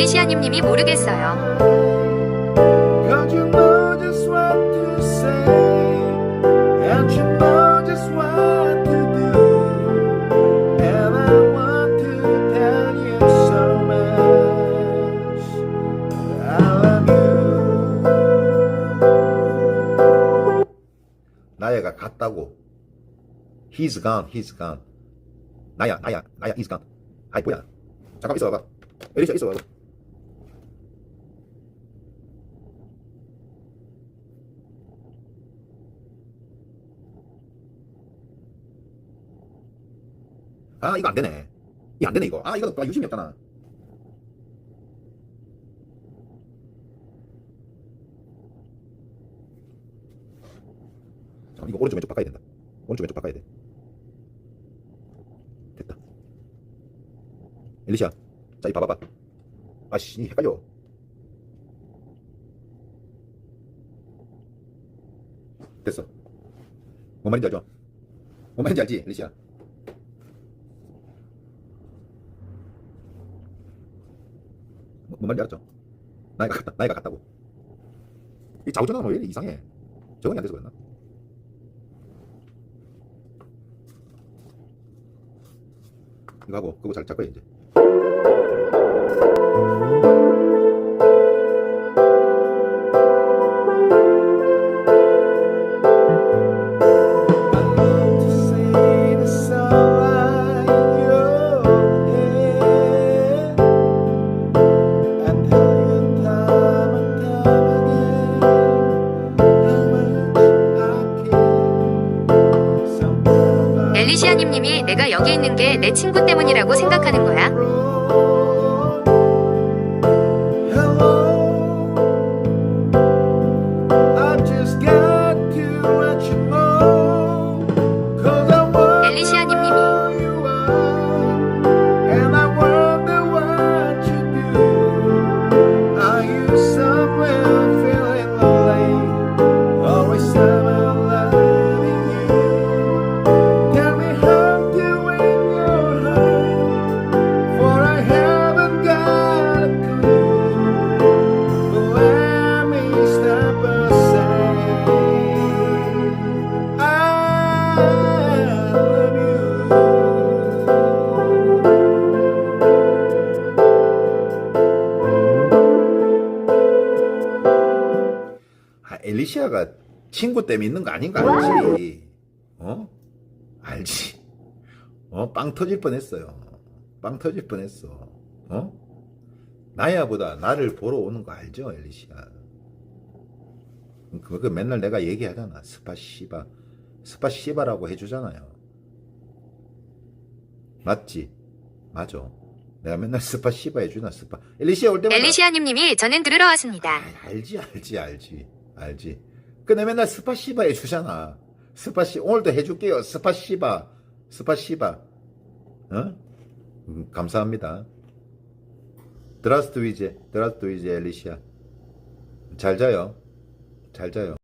엘리시아님이 모르겠어요. 나야가 갔다고. He's gone, he's gone. 나야, 나야, 나야, he's gone. 아이, 뭐야. 잠깐 있어봐. 에리샤, 있어봐. 아 이거 안 되네. 이거 안 되네 이거. 아 이거 또 유심히 없잖아. 잠깐 이거 오른쪽 왼쪽 바꿔야 된다. 오른쪽 왼쪽 바꿔야 돼. 됐다. 엘리샤, 자이 봐봐봐. 아씨 헷갈려. 됐어. 뭔 말인지 알죠? 뭔 말인지 알지, 엘리샤? 뭐, 뭔 말인지 알았죠? 나이가 같다, 나이가 같다고. 이 좌우전환은 왜 이렇게 이상해? 적응이 안 돼서 그랬나? 이거 하고 그거 잘 잡고 이제. 엘리시아님님이 내가 여기 있는 게 내 친구 때문이라고 생각하는 거야. 엘리시아가 친구 때문에 있는 거 아닌 거 알지? 어? 알지? 어? 빵 터질 뻔했어요. 빵 터질 뻔했어. 어? 나야보다 나를 보러 오는 거 알죠, 엘리시아? 그거 맨날 내가 얘기하잖아. 스파시바. 스파시바라고 해주잖아요. 맞지? 맞아. 내가 맨날 스파 시바 해주나, 스파. 엘리시아 올 때마다. 엘리시아님님이 저는 들으러 왔습니다. 아, 알지 알지 알지 알지? 근데 맨날 스파시바 해주잖아. 스파시 오늘도 해줄게요. 스파시바. 스파시바. 어? 음, 감사합니다. 드라스트 위제 드라스트 위제 엘리시아. 잘 자요. 잘 자요